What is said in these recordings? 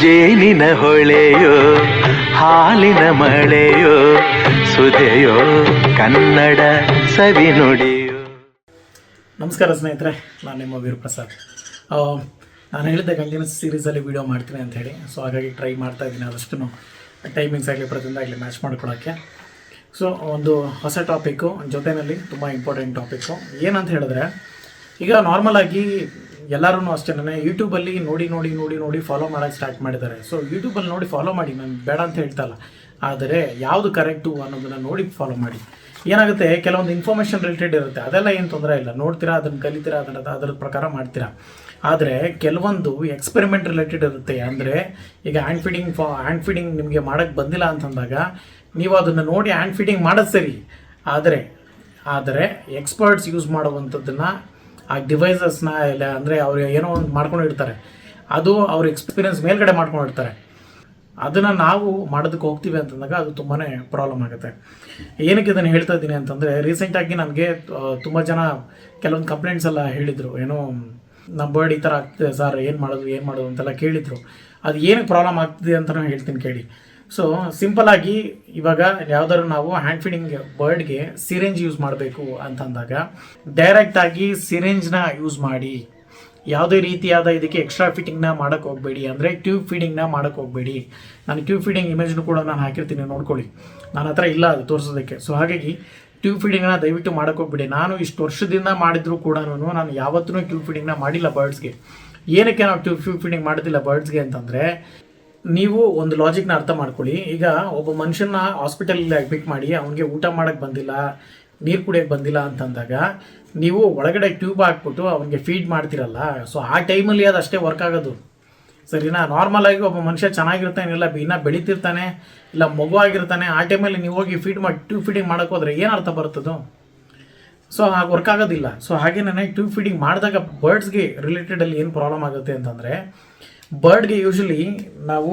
ಜೇನಿನ ಹೊಳೆಯೋ, ಹಾಲಿನ ಮಳೆಯೋ, ಸುದೆಯೋ, ಕನ್ನಡ ಸವಿ ನಮಸ್ಕಾರ ಸ್ನೇಹಿತರೆ, ನಾನು ನಿಮ್ಮ ವೀರಪ್ರಸಾದ್ ನಾನು ಹೇಳಿದ್ದೆ ಕಂಟಿನ್ಯೂಸ್ ಸೀರೀಸಲ್ಲಿ ವೀಡಿಯೋ ಮಾಡ್ತೀನಿ ಅಂತ ಹೇಳಿ. ಸೊ ಹಾಗಾಗಿ ಟ್ರೈ ಮಾಡ್ತಾ ಇದ್ದೀನಿ ಆದಷ್ಟು ಟೈಮಿಂಗ್ಸ್ ಆಗಲಿ ಪ್ರತಿಯಿಂದ ಆಗಲಿ ಮ್ಯಾಚ್ ಮಾಡ್ಕೊಳ್ಳೋಕ್ಕೆ ಸೊ ಒಂದು ಹೊಸ ಟಾಪಿಕ್ಕು ಜೊತೆಯಲ್ಲಿ ತುಂಬ ಇಂಪಾರ್ಟೆಂಟ್ ಟಾಪಿಕ್ಕು ಏನಂತ ಹೇಳಿದ್ರೆ, ಈಗ ನಾರ್ಮಲ್ ಆಗಿ ಎಲ್ಲರೂ ಅಷ್ಟೇ ಯೂಟ್ಯೂಬಲ್ಲಿ ನೋಡಿ ನೋಡಿ ನೋಡಿ ನೋಡಿ ಫಾಲೋ ಮಾಡೋಕ್ಕೆ ಸ್ಟಾರ್ಟ್ ಮಾಡಿದ್ದಾರೆ. ಸೊ ಯೂಟ್ಯೂಬಲ್ಲಿ ನೋಡಿ ಫಾಲೋ ಮಾಡಿ, ನಾನು ಬೇಡ ಅಂತ ಹೇಳ್ತಲ್ಲ. ಆದರೆ ಯಾವುದು ಕರೆಕ್ಟು ಅನ್ನೋದನ್ನು ನೋಡಿ ಫಾಲೋ ಮಾಡಿ. ಏನಾಗುತ್ತೆ, ಕೆಲವೊಂದು ಇನ್ಫಾರ್ಮೇಷನ್ ರಿಲೇಟೆಡ್ ಇರುತ್ತೆ. ಅದೆಲ್ಲ ಏನು ತೊಂದರೆ ಇಲ್ಲ. ನೋಡ್ತೀರಾ, ಅದನ್ನು ಕಲಿತೀರಾ, ಅದನ್ನ ಅದರ ಪ್ರಕಾರ ಮಾಡ್ತೀರಾ. ಆದರೆ ಕೆಲವೊಂದು ಎಕ್ಸ್ಪೆರಿಮೆಂಟ್ ರಿಲೇಟೆಡ್ ಇರುತ್ತೆ. ಅಂದರೆ ಈಗ ಹ್ಯಾಂಡ್ ಫೀಡಿಂಗ್ ಫಾ ಹ್ಯಾಂಡ್ ಫೀಡಿಂಗ್ ನಿಮಗೆ ಮಾಡೋಕ್ಕೆ ಬಂದಿಲ್ಲ ಅಂತಂದಾಗ ನೀವು ಅದನ್ನು ನೋಡಿ ಹ್ಯಾಂಡ್ ಫೀಡಿಂಗ್ ಮಾಡೋದು ಸರಿ. ಆದರೆ ಆದರೆ ಎಕ್ಸ್ಪರ್ಟ್ಸ್ ಯೂಸ್ ಮಾಡುವಂಥದ್ದನ್ನು ಆ ಡಿವೈಸಸ್ನ ಇಲ್ಲ ಅಂದರೆ ಅವ್ರು ಏನೋ ಒಂದು ಮಾಡ್ಕೊಂಡು ಮಾಡ್ಕೊಂಡಿರ್ತಾರೆ ಅದು ಅವ್ರ ಎಕ್ಸ್ಪೀರಿಯನ್ಸ್ ಮೇಲ್ಗಡೆ ಮಾಡ್ಕೊಂಡಿರ್ತಾರೆ ಅದನ್ನು ನಾವು ಮಾಡೋದಕ್ಕೆ ಹೋಗ್ತೀವಿ ಅಂತಂದಾಗ ಅದು ತುಂಬಾ ಪ್ರಾಬ್ಲಮ್ ಆಗುತ್ತೆ. ಏನಕ್ಕೆ ಇದನ್ನು ಹೇಳ್ತಾ ಇದ್ದೀನಿ ಅಂತಂದರೆ ರೀಸೆಂಟಾಗಿ ನನಗೆ ತುಂಬ ಜನ ಕೆಲವೊಂದು ಕಂಪ್ಲೇಂಟ್ಸ್ ಎಲ್ಲ ಹೇಳಿದರು. ಏನೋ ನಮ್ಮ ಬರ್ಡ್ ಈ ಥರ ಆಗ್ತಿದೆ ಸರ್ ಏನು ಮಾಡೋದು ಏನು ಮಾಡೋದು ಅಂತೆಲ್ಲ ಕೇಳಿದರು. ಅದು ಏನಕ್ಕೆ ಪ್ರಾಬ್ಲಮ್ ಆಗ್ತಿದೆ ಅಂತ ನಾನು ಹೇಳ್ತೀನಿ ಕೇಳಿ. ಸೊ ಆಗಿ ಇವಾಗ ಯಾವ್ದಾದ್ರು ನಾವು ಹ್ಯಾಂಡ್ ಫೀಡಿಂಗ್ ಬರ್ಡ್ಗೆ ಸಿರೆಂಜ್ ಯೂಸ್ ಮಾಡಬೇಕು ಅಂತಂದಾಗ ಡೈರೆಕ್ಟ್ ಆಗಿ ಸಿರೆಂಜ್ನ ಯೂಸ್ ಮಾಡಿ. ಯಾವುದೇ ರೀತಿಯಾದ ಇದಕ್ಕೆ ಎಕ್ಸ್ಟ್ರಾ ಫಿಟ್ಟಿಂಗ್ನ ಮಾಡೋಕ್ಕೆ ಹೋಗಬೇಡಿ ಅಂದರೆ ಟ್ಯೂಬ್ ಫೀಡಿಂಗ್ನ ಮಾಡೋಕ್ಕೆ ಹೋಗಬೇಡಿ. ನಾನು ಟ್ಯೂಬ್ ಫೀಡಿಂಗ್ ಇಮೇಜ್ನು ಕೂಡ ನಾನು ಹಾಕಿರ್ತೀನಿ, ನೋಡ್ಕೊಳ್ಳಿ. ನನ್ನ ಹತ್ರ ಇಲ್ಲ ಅದು ತೋರಿಸೋದಕ್ಕೆ. ಸೊ ಹಾಗಾಗಿ ಟ್ಯೂಬ್ ಫೀಡಿಂಗ್ನ ದಯವಿಟ್ಟು ಮಾಡೋಕ್ಕೆ ಹೋಗ್ಬೇಡಿ. ನಾನು ಇಷ್ಟು ವರ್ಷದಿಂದ ಮಾಡಿದರೂ ಕೂಡ ನಾನು ಯಾವತ್ತೂ ಟ್ಯೂಬ್ ಫೀಡಿಂಗ್ನ ಮಾಡಿಲ್ಲ ಬರ್ಡ್ಸ್ಗೆ ಏನಕ್ಕೆ ನಾವು ಟ್ಯೂಬ್ ಟ್ಯೂಬ್ ಫೀಡಿಂಗ್ ಮಾಡೋದಿಲ್ಲ ಬರ್ಡ್ಸ್ಗೆ ಅಂತಂದರೆ ನೀವು ಒಂದು ಲಾಜಿಕ್ನ ಅರ್ಥ ಮಾಡ್ಕೊಳ್ಳಿ. ಈಗ ಒಬ್ಬ ಮನುಷ್ಯನ ಹಾಸ್ಪಿಟಲಲ್ಲಿ ಅಡ್ಮಿಟ್ ಮಾಡಿ ಅವನಿಗೆ ಊಟ ಮಾಡೋಕ್ಕೆ ಬಂದಿಲ್ಲ, ನೀರು ಕುಡಿಯೋಕ್ಕೆ ಬಂದಿಲ್ಲ ಅಂತಂದಾಗ ನೀವು ಒಳಗಡೆ ಟ್ಯೂಬ್ ಹಾಕ್ಬಿಟ್ಟು ಅವನಿಗೆ ಫೀಡ್ ಮಾಡ್ತಿರಲ್ಲ. ಸೊ ಆ ಟೈಮಲ್ಲಿ ಅದು ಅಷ್ಟೇ ವರ್ಕ್ ಆಗೋದು. ಸರಿನಾ? ನಾರ್ಮಲ್ ಆಗಿ ಒಬ್ಬ ಮನುಷ್ಯ ಚೆನ್ನಾಗಿರ್ತಾನೆ, ಇಲ್ಲ ಇನ್ನೂ ಬೆಳಿತಿರ್ತಾನೆ, ಇಲ್ಲ ಮಗು ಆಗಿರ್ತಾನೆ, ಆ ಟೈಮಲ್ಲಿ ನೀವು ಹೋಗಿ ಫೀಡ್ ಮಾಡಿ ಟ್ಯೂಬ್ ಫೀಡಿಂಗ್ ಮಾಡೋಕ್ಕೋದ್ರೆ ಏನು ಅರ್ಥ ಬರ್ತದೋ ಸೊ ಹಾಗೆ ವರ್ಕ್ ಆಗೋದಿಲ್ಲ. ಸೊ ಹಾಗೇನೆ ಟ್ಯೂಬ್ ಫೀಡಿಂಗ್ ಮಾಡಿದಾಗ ಬರ್ಡ್ಸ್ಗೆ ರಿಲೇಟೆಡಲ್ಲಿ ಏನು ಪ್ರಾಬ್ಲಮ್ ಆಗುತ್ತೆ ಅಂತಂದರೆ ಬರ್ಡ್ಗೆ ಯೂಶಲಿ ನಾವು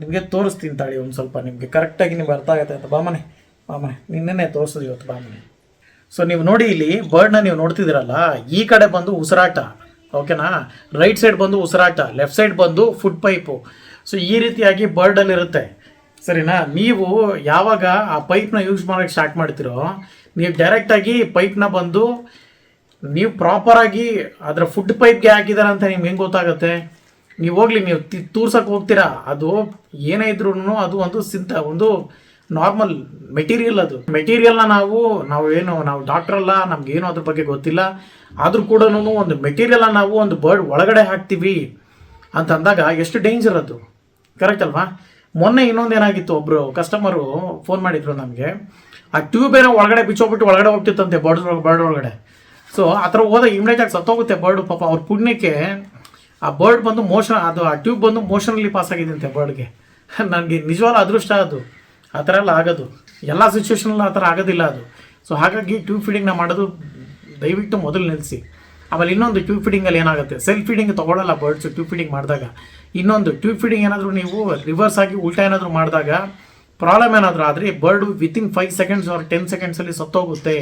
ನಿಮಗೆ ತೋರಿಸ್ತೀನಿ ತಾಳಿ ಒಂದು ಸ್ವಲ್ಪ. ನಿಮಗೆ ಕರೆಕ್ಟಾಗಿ ನಿಮ್ಗೆ ಅರ್ಥ ಆಗುತ್ತೆ ಅಂತ. ಬಾಮನೆ ಬಾಮನೆ ನಿನ್ನೆ ತೋರಿಸೋದು ಇವತ್ತು ಬಾಮನೆ. ಸೊ ನೀವು ನೋಡಿ ಇಲ್ಲಿ ಬರ್ಡ್ನ ನೀವು ನೋಡ್ತಿದ್ದೀರಲ್ಲ, ಈ ಕಡೆ ಬಂದು ಉಸಿರಾಟ ಓಕೆನಾ ರೈಟ್ ಸೈಡ್ ಬಂದು ಉಸಿರಾಟ ಲೆಫ್ಟ್ ಸೈಡ್ ಬಂದು ಫುಡ್ ಪೈಪು ಸೊ ಈ ರೀತಿಯಾಗಿ ಬರ್ಡಲ್ಲಿರುತ್ತೆ ಸರಿನಾ? ನೀವು ಯಾವಾಗ ಆ ಪೈಪ್ನ ಯೂಸ್ ಮಾಡೋಕ್ಕೆ ಸ್ಟಾರ್ಟ್ ಮಾಡ್ತೀರೋ ನೀವು ಡೈರೆಕ್ಟಾಗಿ ಪೈಪ್ನ ಬಂದು ನೀವು ಪ್ರಾಪರಾಗಿ ಅದರ ಫುಡ್ ಪೈಪ್ಗೆ ಹಾಕಿದಾರೆ ಅಂತ ನಿಮ್ಗೆ ಹೆಂಗೆ ಗೊತ್ತಾಗುತ್ತೆ? ನೀವು ಹೋಗ್ಲಿ, ನೀವು ತಿ- ತೂರ್ಸಕ್ಕೆ ಹೋಗ್ತೀರಾ? ಅದು ಏನೇ ಇದ್ರೂ ಅದು ಒಂದು ಸಿದ್ಧ ಒಂದು ನಾರ್ಮಲ್ ಮೆಟೀರಿಯಲ್ ಅದು. ಮೆಟೀರಿಯಲ್ನ ನಾವು ನಾವು ಏನು, ನಾವು ಅಲ್ಲ, ನಮ್ಗೇನು ಅದ್ರ ಬಗ್ಗೆ ಗೊತ್ತಿಲ್ಲ. ಆದರೂ ಕೂಡ ಒಂದು ಮೆಟೀರಿಯಲ್ನ ನಾವು ಒಂದು ಬರ್ಡ್ ಒಳಗಡೆ ಹಾಕ್ತೀವಿ ಅಂತ ಅಂದಾಗ ಎಷ್ಟು ಡೇಂಜರ್ ಅದು. ಕರೆಕ್ಟ್ ಅಲ್ವಾ? ಮೊನ್ನೆ ಇನ್ನೊಂದು ಏನಾಗಿತ್ತು ಒಬ್ಬರು ಕಸ್ಟಮರು ಫೋನ್ ಮಾಡಿದ್ರು ನಮಗೆ. ಆ ಟ್ಯೂಬ್ ಏನೋ ಒಳಗಡೆ ಬಿಚ್ಚೋಗ್ಬಿಟ್ಟು ಒಳಗಡೆ ಹೋಗ್ತಿತ್ತಂತೆ ಬರ್ಡ್ ಬರ್ಡ್ ಒಳಗಡೆ. ಸೊ ಆ ಥರ ಹೋದಾಗ ಆಗಿ ಸತ್ತೋಗುತ್ತೆ ಬರ್ಡ್ ಪಾಪ ಅವ್ರ ಪುಣ್ಯಕ್ಕೆ ಆ ಬರ್ಡ್ ಬಂದು ಮೋಷನ್ ಅದು ಆ ಟ್ಯೂಬ್ ಬಂದು ಮೋಷನಲ್ಲಿ ಪಾಸ್ ಆಗಿದಂತೆ ಬರ್ಡ್ಗೆ ನನಗೆ ನಿಜವಾದ ಅದೃಷ್ಟ ಅದು. ಆ ಥರ ಎಲ್ಲ ಆಗೋದು. ಎಲ್ಲ ಸಿಚುವೇಶನಲ್ಲಿ ಆ ಥರ ಆಗೋದಿಲ್ಲ ಅದು. ಸೊ ಹಾಗಾಗಿ ಟ್ಯೂಬ್ ಫೀಡಿಂಗ್ನ ಮಾಡೋದು ದಯವಿಟ್ಟು ಮೊದಲು ನಿಲ್ಲಿಸಿ ಆಮೇಲೆ ಇನ್ನೊಂದು ಟ್ಯೂಬ್ ಫೀಡಿಂಗಲ್ಲಿ ಏನಾಗುತ್ತೆ? ಸೆಲ್ಫ್ ಫೀಡಿಂಗ್ ತೊಗೊಳ್ಳಲ್ಲ ಬರ್ಡ್ಸ್ ಟ್ಯೂಬ್ ಫೀಡಿಂಗ್ ಮಾಡಿದಾಗ. ಇನ್ನೊಂದು ಟ್ಯೂಬ್ ಫೀಡಿಂಗ್ ಏನಾದರೂ ನೀವು ರಿವರ್ಸ್ ಆಗಿ ಉಲ್ಟಾ ಏನಾದರೂ ಮಾಡಿದಾಗ ಪ್ರಾಬ್ಲಮ್ ಏನಾದರೂ ಆದರೆ bird within five seconds or ten ಸೆಕೆಂಡ್ಸಲ್ಲಿ ಸತ್ತೋಗುತ್ತೆ.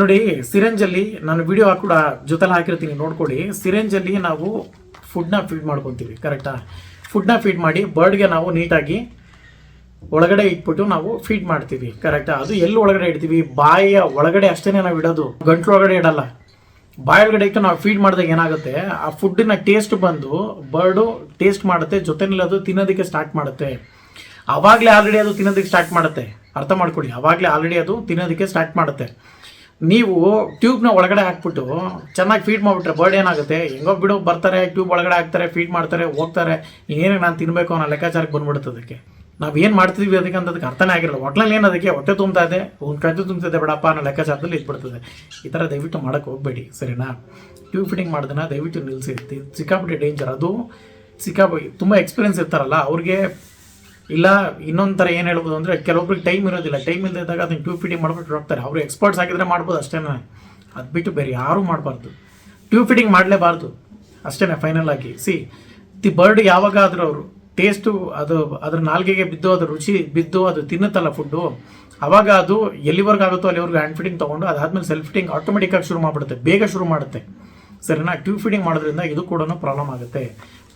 ನೋಡಿ, ಸಿರೆಂಜಲ್ಲಿ ನಾನು ವಿಡಿಯೋ ಕೂಡ ಜೊತೆಲಿ ಹಾಕಿರ್ತೀನಿ ನೋಡ್ಕೊಳ್ಳಿ ಸಿರೆಂಜಲ್ಲಿ ನಾವು ಫುಡ್ನ ಫೀಡ್ ಮಾಡ್ಕೊತೀವಿ ಕರೆಕ್ಟಾ ಫುಡ್ನ ಫೀಡ್ ಮಾಡಿ ಬರ್ಡ್ಗೆ ನಾವು ನೀಟಾಗಿ ಒಳಗಡೆ ಇಟ್ಬಿಟ್ಟು ನಾವು ಫೀಡ್ ಮಾಡ್ತೀವಿ ಕರೆಕ್ಟಾ ಅದು ಎಲ್ಲಿ ಒಳಗಡೆ ಇಡ್ತೀವಿ? ಬಾಯಿಯ ಒಳಗಡೆ ಅಷ್ಟೇ ನಾವು ಇಡೋದು ಗಂಟ್ಲು ಒಳಗಡೆ ಇಡಲ್ಲ. ಬಾಯಿ ಒಳಗಡೆ ಇಟ್ಟು ನಾವು ಫೀಡ್ ಮಾಡಿದಾಗ ಏನಾಗುತ್ತೆ? ಆ ಫುಡ್ಡಿನ ಟೇಸ್ಟ್ ಬಂದು ಬರ್ಡು ಟೇಸ್ಟ್ ಮಾಡುತ್ತೆ ಜೊತೆನಲ್ಲಿ ಅದು ತಿನ್ನೋದಕ್ಕೆ ಸ್ಟಾರ್ಟ್ ಮಾಡುತ್ತೆ. ಅವಾಗಲೇ ಆಲ್ರೆಡಿ ಅದು ತಿನ್ನೋದಕ್ಕೆ ಸ್ಟಾರ್ಟ್ ಮಾಡುತ್ತೆ. ಅರ್ಥ ಮಾಡ್ಕೊಳ್ಳಿ ಅವಾಗಲೇ ಆಲ್ರೆಡಿ ಅದು ತಿನ್ನೋದಕ್ಕೆ ಸ್ಟಾರ್ಟ್ ಮಾಡುತ್ತೆ. ನೀವು ಟ್ಯೂಬ್ನ ಒಳಗಡೆ ಹಾಕ್ಬಿಟ್ಟು ಚೆನ್ನಾಗಿ ಫೀಡ್ ಮಾಡಿಬಿಟ್ರೆ ಬರ್ಡ್ ಏನಾಗುತ್ತೆ? ಹೆಂಗೋ ಬಿಡು, ಬರ್ತಾರೆ ಟ್ಯೂಬ್ ಒಳಗಡೆ ಹಾಕ್ತಾರೆ ಫೀಡ್ ಮಾಡ್ತಾರೆ, ಹೋಗ್ತಾರೆ. ಇನ್ನೇನು ನಾನು ತಿನ್ನಬೇಕು ಅನ್ನೋ ಲೆಕ್ಕಾಚಾರಕ್ಕೆ ಬಂದ್ಬಿಡುತ್ತೆ ಅದಕ್ಕೆ. ನಾವು ಏನು ಮಾಡ್ತಿದ್ವಿ ಅದಕ್ಕೆ ಅಂತ ಅದಕ್ಕೆ ಅರ್ಥನೇ ಆಗಿರಲ್ಲ. ಒಟ್ಲಲ್ಲಿ ಏನು ಅದಕ್ಕೆ? ಹೊಟ್ಟೆ ತುಂಬ್ತಾ ಇದೆ. ಒಂದು ಕದ್ದು ತುಂಬ್ತಿದೆ ಬೇಡಪ್ಪ ಅನ್ನೋ ಲೆಕ್ಕಾಚಾರದಲ್ಲಿ ಇದ್ಬಿಡ್ತದೆ. ಈ ಥರ ದಯವಿಟ್ಟು ಮಾಡೋಕ್ಕೆ ಹೋಗಬೇಡಿ, ಸರಿನಾ? ಟ್ಯೂಬ್ ಫಿಟ್ಟಿಂಗ್ ಮಾಡೋದನ್ನ ದಯವಿಟ್ಟು ನಿಲ್ಲಿಸಿ ಸಿಕ್ಕಾಪಟ್ಟೆ ಡೇಂಜರ್ ಅದು ಸಿಕ್ಕಾಪಿ ತುಂಬ ಎಕ್ಸ್ಪೀರಿಯನ್ಸ್ ಇರ್ತಾರಲ್ಲ, ಅವ್ರಿಗೆ ಇಲ್ಲ, ಇನ್ನೊಂದು ಥರ ಏನು ಹೇಳ್ಬೋದು ಅಂದರೆ ಕೆಲವೊಬ್ರಿಗೆ ಟೈಮ್ ಇರೋದಿಲ್ಲ. ಟೈಮ್ ಇಲ್ಲದಾಗ ಅದನ್ನು ಟ್ಯೂಬ್ ಫಿಟ್ಟಿಂಗ್ ಮಾಡ್ಬಿಟ್ಟು ಹೋಗ್ತಾರೆ. ಅವರು ಎಕ್ಸ್ಪರ್ಟ್ಸ್ ಆಗಿದ್ರೆ ಮಾಡ್ಬೋದು ಅಷ್ಟೇ ಅದು ಬಿಟ್ಟು ಬೇರೆ ಯಾರೂ ಮಾಡಬಾರ್ದು. ಟ್ಯೂಬ್ ಫಿಟ್ಟಿಂಗ್ ಮಾಡಲೇಬಾರ್ದು. ಅಷ್ಟೇ ಫೈನಲ್ ಆಗಿ. ಸಿ ದಿ ಬರ್ಡ್ ಯಾವಾಗಾದರೂ ಅವರು ಟೇಸ್ಟು ಅದು, ಅದ್ರ ನಾಲ್ಗೆಗೆ ಬಿದ್ದು ಅದು ರುಚಿ ಬಿದ್ದು, ಅದು ತಿನ್ನುತ್ತಲ್ಲ ಫುಡ್ಡು ಅವಾಗ ಅದು ಎಲ್ಲಿವರೆಗೂ ಆಗುತ್ತೋ ಅಲ್ಲಿವರೆಗೂ ಹ್ಯಾಂಡ್ ಫಿಟ್ಟಿಂಗ್ ತೊಗೊಂಡು ಅದಾದ್ಮೇಲೆ ಸೆಲ್ಫ್ ಫಿಟ್ಟಿಂಗ್ ಆಟೋಮೆಟಿಕ್ಕಾಗಿ ಶುರು ಮಾಡಿಬಿಡುತ್ತೆ. ಬೇಗ ಶುರು ಮಾಡುತ್ತೆ. ಸರಿನಾ? ಟ್ಯೂಬ್ ಫೀಡಿಂಗ್ ಮಾಡೋದ್ರಿಂದ ಇದು ಕೂಡ ಪ್ರಾಬ್ಲಮ್ ಆಗುತ್ತೆ.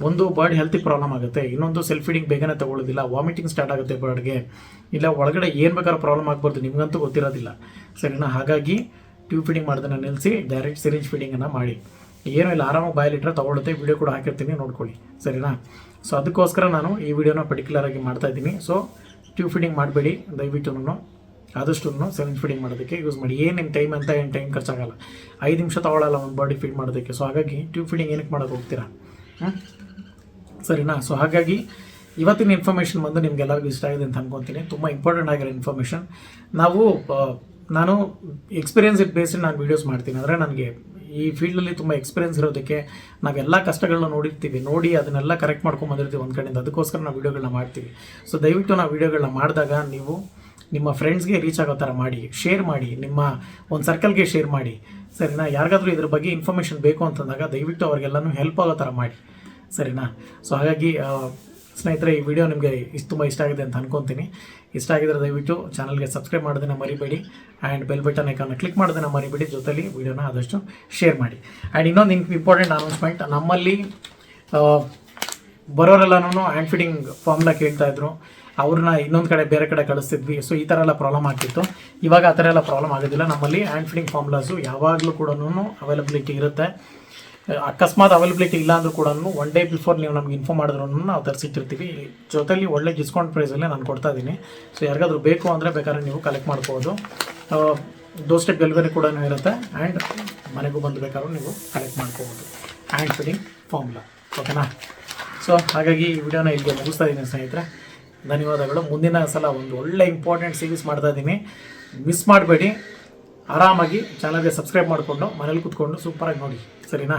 ಒಂದು ಬರ್ಡ್ ಹೆಲ್ತಿ ಪ್ರಾಬ್ಲಮ್ ಆಗುತ್ತೆ, ಇನ್ನೊಂದು ಸೆಲ್ಫ್ ಫೀಡಿಂಗ್ ಬೇಗನೆ ತಗೊಳ್ಳೋದಿಲ್ಲ ವಾಮಿಟಿಂಗ್ ಸ್ಟಾರ್ಟ್ ಆಗುತ್ತೆ ಬರ್ಡ್ಗೆ ಇಲ್ಲ, ಒಳಗಡೆ ಏನು ಬೇಕಾದ್ರೂ ಪ್ರಾಬ್ಲಮ್ ಆಗ್ಬಾರ್ದು, ನಿಮಗಂತೂ ಗೊತ್ತಿರೋದಿಲ್ಲ. ಸರಿನಾ? ಹಾಗಾಗಿ ಟ್ಯೂಬ್ ಫೀಡಿಂಗ್ ಮಾಡೋದನ್ನು ನಿಲ್ಲಿಸಿ ಡೈರೆಕ್ಟ್ ಸಿರಿಂಜ್ ಫೀಡಿಂಗನ್ನು ಮಾಡಿ. ಏನೂ ಇಲ್ಲ, ಆರಾಮಾಗಿ ಬಾಯಲ್ಲಿಟ್ಟರೆ ತಗೊಳುತ್ತೆ ವಿಡಿಯೋ ಕೂಡ ಹಾಕಿರ್ತೀನಿ, ನೋಡ್ಕೊಳ್ಳಿ. ಸರಿನಾ? ಸೊ ಅದಕ್ಕೋಸ್ಕರ ನಾನು ಈ ವಿಡಿಯೋನ ಪರ್ಟಿಕ್ಯುಲರ್ ಆಗಿ ಮಾಡ್ತಾ ಇದ್ದೀನಿ. ಸೊ ಟ್ಯೂಬ್ ಫೀಡಿಂಗ್ ಮಾಡಬೇಡಿ, ದಯವಿಟ್ಟು ಆದಷ್ಟು ಸೆವೆನ್ ಫೀಡಿಂಗ್ ಮಾಡೋದಕ್ಕೆ ಯೂಸ್ ಮಾಡಿ. ಏನು ನಿಮ್ಮ ಟೈಮ್ ಅಂತ ಏನು ಟೈಮ್ ಖರ್ಚಾಗಲ್ಲ. ಐದು ನಿಮಿಷ ತಗೊಳ್ಳಲ್ಲ ಒಂದು ಬಾಡಿ ಫೀಡ್ ಮಾಡೋದಕ್ಕೆ. ಸೊ ಹಾಗಾಗಿ ಟ್ಯೂಬ್ ಫೀಡಿಂಗ್ ಏನಕ್ಕೆ ಮಾಡೋಕೆ ಹೋಗ್ತೀರಾ? ಹ್ಮ್? ಸರಿನಾ? ಸೊ ಹಾಗಾಗಿ ಇವತ್ತಿನ ಇನ್ಫಾರ್ಮೇಷನ್ ಬಂದು ನಿಮ್ಗೆಲ್ಲರಿಗೂ ಇಷ್ಟ ಆಗಿದೆ ಅಂತ ಅನ್ಕೊತೀನಿ. ತುಂಬ ಇಂಪಾರ್ಟೆಂಟ್ ಆಗಿರೋ ಇನ್ಫಾರ್ಮೇಷನ್ ನಾವು ನಾನು ಎಕ್ಸ್ಪೀರಿಯನ್ಸ್ ಇಟ್ ಬೇಸ್ಡ್ ನಾನು ವೀಡಿಯೋಸ್ ಮಾಡ್ತೀನಿ. ಅಂದರೆ ನನಗೆ ಈ ಫೀಲ್ಡಲ್ಲಿ ತುಂಬ ಎಕ್ಸ್ಪೀರಿಯನ್ಸ್ ಇರೋದಕ್ಕೆ ನಾವೆಲ್ಲ ಕಷ್ಟಗಳನ್ನ ನೋಡಿರ್ತೀವಿ. ನೋಡಿ ಅದನ್ನೆಲ್ಲ ಕರೆಕ್ಟ್ ಮಾಡ್ಕೊಂಡು ಬಂದಿರ್ತೀವಿ ಒಂದು ಕಡೆಯಿಂದ. ಅದಕ್ಕೋಸ್ಕರ ನಾವು ವೀಡಿಯೋಗಳನ್ನ ಮಾಡ್ತೀವಿ. ಸೊ ದಯವಿಟ್ಟು ನಾವು ವೀಡಿಯೋಗಳನ್ನ ಮಾಡಿದಾಗ ನೀವು ನಿಮ್ಮ ಫ್ರೆಂಡ್ಸ್ಗೆ ರೀಚ್ ಆಗೋ ಥರ ಮಾಡಿ. ಶೇರ್ ಮಾಡಿ. ನಿಮ್ಮ ಒಂದು ಸರ್ಕಲ್ಗೆ ಶೇರ್ ಮಾಡಿ. ಸರಿನಾ? ಯಾರಿಗಾದರೂ ಇದ್ರ ಬಗ್ಗೆ ಇನ್ಫಾರ್ಮೇಷನ್ ಬೇಕು ಅಂತಂದಾಗ ದಯವಿಟ್ಟು ಅವ್ರಿಗೆಲ್ಲನೂ ಹೆಲ್ಪ್ ಆಗೋ ಥರ ಮಾಡಿ. ಸರಿನಾ? ಸೊ ಹಾಗಾಗಿ ಸ್ನೇಹಿತರೆ, ಈ ವಿಡಿಯೋ ನಿಮಗೆ ಇಷ್ಟು ತುಂಬ ಇಷ್ಟ ಆಗಿದೆ ಅಂತ ಅನ್ಕೊತೀನಿ. ಇಷ್ಟ ಆಗಿದ್ರೆ ದಯವಿಟ್ಟು ಚಾನಲ್ಗೆ ಸಬ್ಸ್ಕ್ರೈಬ್ ಮಾಡೋದನ್ನ ಮರಿಬೇಡಿ ಆ್ಯಂಡ್ ಬೆಲ್ ಬಟನ್ ಐಕನ್ನ ಕ್ಲಿಕ್ ಮಾಡೋದನ್ನ ಮರಿಬೇಡಿ. ಜೊತೆಲಿ ವಿಡಿಯೋನ ಆದಷ್ಟು ಶೇರ್ ಮಾಡಿ. ಆ್ಯಂಡ್ ಇನ್ನೊಂದು ಇಂಪಾರ್ಟೆಂಟ್ ಅನೌನ್ಸ್ಮೆಂಟ್ ನಮ್ಮಲ್ಲಿ ಬರೋರೆಲ್ಲನೂ ಹ್ಯಾಂಡ್ ಫೀಡಿಂಗ್ ಫಾರ್ಮ್ಲ ಕೇಳ್ತಾ ಇದ್ರು. ಅವ್ರನ್ನ ಇನ್ನೊಂದು ಕಡೆ ಬೇರೆ ಕಡೆ ಕಳಿಸ್ತಿದ್ವಿ. ಸೊ ಈ ಥರ ಎಲ್ಲ ಪ್ರಾಬ್ಲಮ್ ಆಗ್ತಿತ್ತು. ಇವಾಗ ಆ ಥರ ಎಲ್ಲ ಪ್ರಾಬ್ಲಮ್ ಆಗೋದಿಲ್ಲ. ನಮ್ಮಲ್ಲಿ ಹ್ಯಾಂಡ್ ಫೀಡಿಂಗ್ ಫಾರ್ಮ್ಲಾಸು ಯಾವಾಗಲೂ ಕೂಡ ಅವೈಲಬಿಲಿಟಿ ಇರುತ್ತೆ. ಅಕಸ್ಮಾತ್ ಅವೈಲಬಿಲಿಟಿ ಇಲ್ಲ ಅಂದ್ರೂ ಕೂಡ ಒನ್ ಡೇ ಬಿಫೋರ್ ನೀವು ನಮ್ಗೆ ಇನ್ಫಾರ್ಮ್ ಮಾಡಿದ್ರು ನಾವು ತರಿಸಿಟ್ಟಿರ್ತೀವಿ. ಜೊತೆಲಿ ಒಳ್ಳೆ ಡಿಸ್ಕೌಂಟ್ ಪ್ರೈಸಲ್ಲೇ ನಾನು ಕೊಡ್ತಾ ಇದ್ದೀನಿ. ಸೊ ಯಾರಿಗಾದ್ರೂ ಬೇಕು ಅಂದರೆ ಬೇಕಾದ್ರೆ ನೀವು ಕಲೆಕ್ಟ್ ಮಾಡ್ಬೋದು. ಡೋರ್ ಸ್ಟೆಪ್ ಡೆಲಿವರಿ ಕೂಡ ಇರುತ್ತೆ. ಆ್ಯಂಡ್ ಮನೆಗೂ ಬಂದು ಬೇಕಾದ್ರೂ ನೀವು ಕಲೆಕ್ಟ್ ಮಾಡ್ಕೋಬೋದು ಆ್ಯಂಡ್ ಫಿಡಿಂಗ್ ಫಾರ್ಮುಲಾ ಓಕೆನಾ ಸೊ ಹಾಗಾಗಿ ಈ ವಿಡಿಯೋನ ಇಲ್ಲಿಗೆ ಮುಗಿಸ್ತಾ ಇದ್ದೀನಿ ಸ್ನೇಹಿತರೆ. ಧನ್ಯವಾದಗಳು. ಮುಂದಿನ ಸಲ ಒಂದು ಒಳ್ಳೆ ಇಂಪಾರ್ಟೆಂಟ್ ಸೀರೀಸ್ ಮಾಡ್ತಾ ಇದ್ದೀನಿ. ಮಿಸ್ ಮಾಡಬೇಡಿ. ಆರಾಮಾಗಿ ಚಾನಲ್ಗೆ ಸಬ್ಸ್ಕ್ರೈಬ್ ಮಾಡಿಕೊಂಡು ಮನೇಲಿ ಕೂತ್ಕೊಂಡು ಸೂಪರಾಗಿ ನೋಡಿ. ಸರಿನಾ?